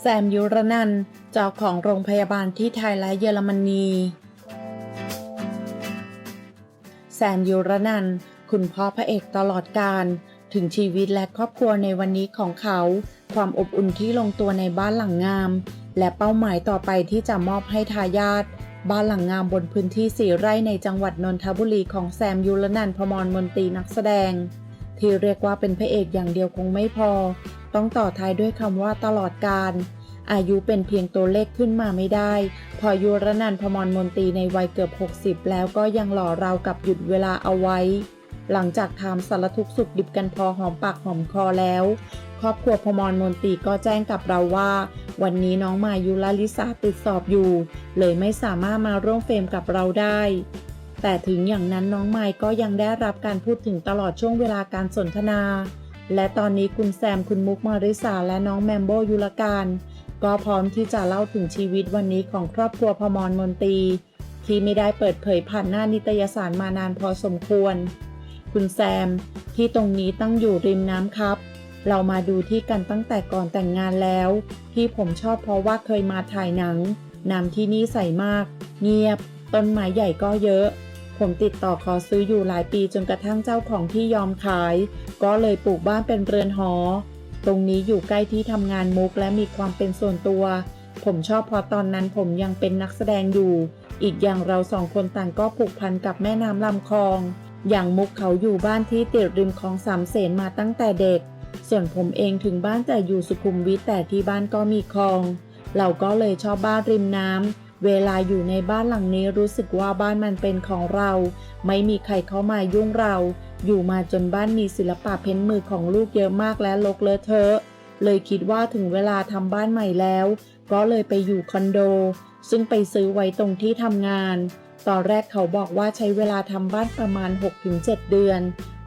แซมยุรนันเจ้าของโรงพยาบาลที่ไทยและเยอรมนี แซมยุรนันคุณพ่อพระเอกตลอดการถึงชีวิตและครอบครัวในวันนี้ของเขา ความอบอุ่นที่ลงตัวในบ้านหลังงาม และเป้าหมายต่อไปที่จะมอบให้ทายาทบ้านหลังงามบนพื้นที่สี่ไร่ในจังหวัดนนทบุรีของแซมยุรนันพมรมนตรีนักแสดง ที่เรียกว่าเป็นพระเอกอย่างเดียวคงไม่พอ ต้องต่อท้ายด้วยคำว่าตลอดการ อายุเป็นเพียงตัวเลขขึ้นมาไม่ได้ พอยุรนันพมรมนตรีในวัยเกือบ 60 แล้วก็ยังหล่อราวกับหยุดเวลาเอาไว้ หลังจากทำสารทุกข์สุขดิบกันพอหอมปากหอมคอแล้ว ครอบครัวพมรมนตรีก็แจ้งกับเราว่า วันนี้น้องมายุลลิสาติดสอบอยู่ เลยไม่สามารถมาร่วมเฟรมกับเราได้ แต่ถึงอย่างนั้นน้องไมค์ก็ยังได้รับการพูดถึงตลอดช่วงเวลาการสนทนา และตอนนี้คุณแซมคุณมุกมาริสาและน้องแมมโบยุลการก็พร้อมที่จะเล่าถึงชีวิตวันนี้ของครอบครัวพมรมนตรีที่ไม่ได้เปิดเผยผ่านหน้านิตยสารมานานพอสมควร คุณแซมที่ตรงนี้ตั้งอยู่ริมน้ำครับ เรามาดูที่กันตั้งแต่ก่อนแต่งงานแล้ว ที่ผมชอบเพราะว่าเคยมาถ่ายหนังน้ำที่นี่ใสมาก เงียบ ต้นไม้ใหญ่ก็เยอะ ผมติดต่อขอซื้ออยู่หลายปีจนกระทั่งเจ้าของที่ยอมขาย ก็เลยปลูกบ้านเป็นเรือนหอ ตรงนี้อยู่ใกล้ที่ทำงานมุกและมีความเป็นส่วนตัว ผมชอบเพราะตอนนั้นผมยังเป็นนักแสดงอยู่ อีกอย่างเราสองคนต่างก็ผูกพันกับแม่น้ำลำคลอง อย่างมุกเขาอยู่บ้านที่ติดริมคลองสามเสนมาตั้งแต่เด็ก ส่วนผมเองถึงบ้านแต่อยู่สุขุมวิทแต่ที่บ้านก็มีคลอง เราก็เลยชอบบ้านริมน้ำ เวลาอยู่ในบ้านหลังนี้รู้สึกว่าบ้านมันเป็นของเรา ไม่มีใครเข้ามายุ่งเรา อยู่มาจนบ้านมีศิลปะเพ้นมือของลูกเยอะมากและลกเลอะเทอะ เลยคิดว่าถึงเวลาทำบ้านใหม่แล้ว ก็เลยไปอยู่คอนโด ซึ่งไปซื้อไว้ตรงที่ทำงาน ตอนแรกเขาบอกว่าใช้เวลาทำบ้านประมาณ 6-7 เดือน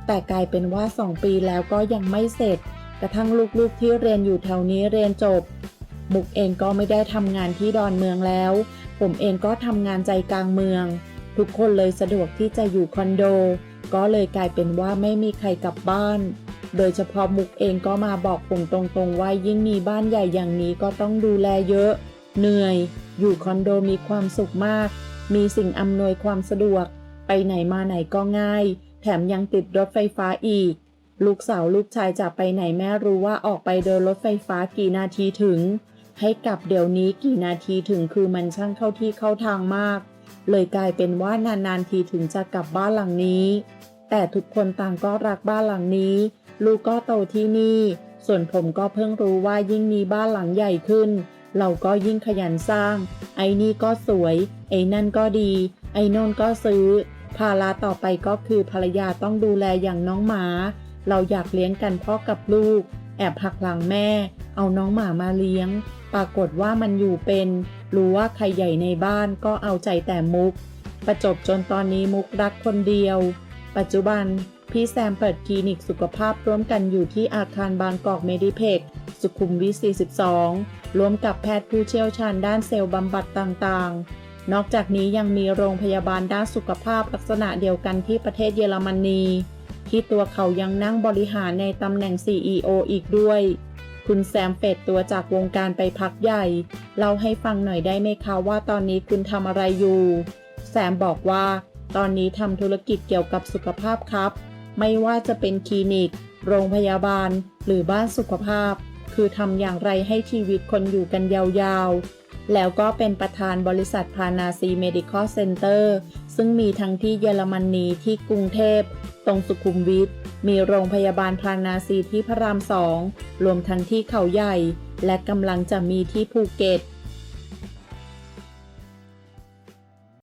แต่กลายเป็นว่า 2 ปีแล้วก็ยังไม่เสร็จ กระทั่งลูกๆที่เรียนอยู่แถวนี้เรียนจบ มุกเองก็ไม่ได้ทำงานที่ดอนเมืองแล้ว ผมเองก็ทำงานใจกลางเมือง ทุกคนเลยสะดวกที่จะอยู่คอนโด ก็เลยกลายเป็นว่าไม่มีใครกลับบ้าน โดยเฉพาะมุกเองก็มาบอกผมตรงๆว่ายิ่งมีบ้านใหญ่อย่างนี้ก็ต้องดูแลเยอะ เหนื่อย อยู่คอนโดมีความสุขมาก มีสิ่งอำนวยความสะดวก ไปไหนมาไหนก็ง่าย แถมยังติดรถไฟฟ้าอีกลูกสาวลูกชายจะไปไหนแม่รู้ว่าออกไปเดินรถไฟฟ้ากี่นาทีถึง ให้กลับเดี๋ยวนี้กี่นาทีถึงคือมันช่างเข้าที่เข้าทางมาก เลยกลายเป็นว่านานๆทีถึงจะกลับบ้านหลังนี้ แต่ทุกคนต่างก็รักบ้านหลังนี้ ลูกก็โตที่นี่ ส่วนผมก็เพิ่งรู้ว่ายิ่งมีบ้านหลังใหญ่ขึ้น เราก็ยิ่งขยันสร้าง ไอ้นี่ก็สวย ไอ้นั่นก็ดี ไอ้นนก็ซื้อ ภาระต่อไปก็คือภรรยาต้องดูแลอย่างน้องหมา เราอยากเลี้ยงกันพ่อกับลูก แอบหักหลังแม่ เอาน้องหมามาเลี้ยง ปรากฏว่ามันอยู่เป็น รู้ว่าใครใหญ่ในบ้านก็เอาใจแต่มุก ประจบจนตอนนี้มุกรักคนเดียว ปัจจุบันพี่แซมเปิดคลินิกสุขภาพร่วมกันอยู่ที่อาคารบางกอกเมดิเพกสุขุมวิท 42 ร่วมกับแพทย์ผู้เชี่ยวชาญด้านเซลล์บำบัดต่างๆ นอกจากนี้ยังมีโรงพยาบาลด้านสุขภาพลักษณะเดียวกันที่ประเทศเยอรมนี ที่ตัวเขายังนั่งบริหารในตำแหน่ง CEO อีกด้วย คุณแซมเฟดตัวจากวงการไปพักใหญ่ เล่าให้ฟังหน่อยได้ไหมคะว่าตอนนี้คุณทำอะไรอยู่ แซมบอกว่า ตอนนี้ทำธุรกิจเกี่ยวกับสุขภาพครับ ไม่ว่าจะเป็นคลินิก โรงพยาบาล หรือบ้านสุขภาพ คือทำอย่างไรให้ชีวิตคนอยู่กันยาวๆ แล้วก็เป็นประธานบริษัทพานาซีเมดิคอลเซ็นเตอร์ซึ่งมีทั้งที่เยอรมนีที่กรุงเทพ ตรงสุขุมวิท มีโรงพยาบาลพานาซีที่พระรามสองรวมทั้งที่เขาใหญ่ และกำลังจะมีที่ภูเก็ต